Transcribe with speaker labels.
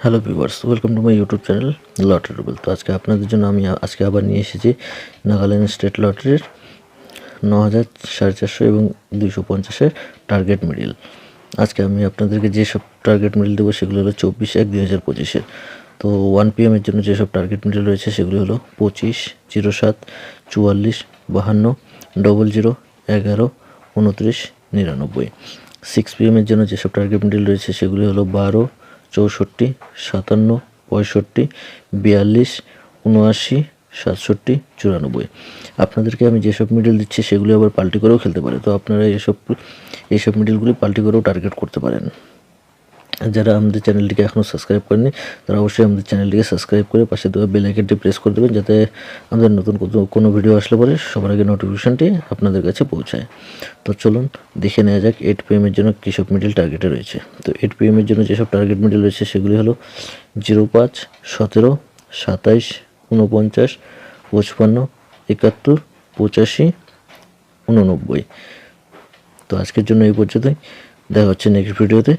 Speaker 1: Hello viewers welcome to my YouTube channel lottery Rubel তো আজকে আপনাদের জন্য আমি আজকে আবার নিয়ে এসেছি নাগাল্যান্ড স্টেট লটারির ন হাজার সাড়ে চারশো এবং দুইশো পঞ্চাশের টার্গেট মিডিল আজকে আমি আপনাদেরকে যেসব টার্গেট মিডিল দেবো সেগুলো হলো চব্বিশ এক দুই হাজার পঁচিশের। তো ওয়ান পি এমের জন্য যেসব টার্গেট মিডিল রয়েছে সেগুলি হলো পঁচিশ, জিরো সাত, চুয়াল্লিশ, বাহান্ন ডবল জিরো এগারো, উনত্রিশ, নিরানব্বই। সিক্স পি এমের জন্য যেসব টার্গেট মিডিল রয়েছে সেগুলি হলো বারো চৌষট্টি, সাতান্ন, পঁয়ষট্টি, বিয়াল্লিশ, উনআশি, সাতষট্টি, চুরানব্বই। আপনাদেরকে আমি যেসব মিডল দিচ্ছি সেগুলি আবার পাল্টি করেও খেলতে পারে। তো আপনারা এসব এইসব মিডলগুলি পাল্টি করেও টার্গেট করতে পারেন। যারা আমাদের চ্যানেলটিকে এখনও সাবস্ক্রাইব করেনি তারা অবশ্যই আমাদের চ্যানেলটিকে সাবস্ক্রাইব করে পাশে দেওয়া বেল আইকনটি প্রেস করে দেবেন, যাতে আমাদের নতুন কোনো- ভিডিও আসলে পরে সবার আগে নোটিফিকেশনটি আপনাদের কাছে পৌঁছায়। তো চলুন দেখে নেওয়া যাক এইট পি এমের জন্য কৃষক মিডিল টার্গেটে রয়েছে। তো এইট পি এমের জন্য যেসব টার্গেট মিডিল রয়েছে, সেগুলি হলো জিরো পাঁচ, সতেরো, সাতাইশ উনপঞ্চাশ পঁচপান্ন, একাত্তর, পঁচাশি উননব্বই তো আজকের জন্য এই পর্যন্তই। দেখা হচ্ছে নেক্সট ভিডিওতে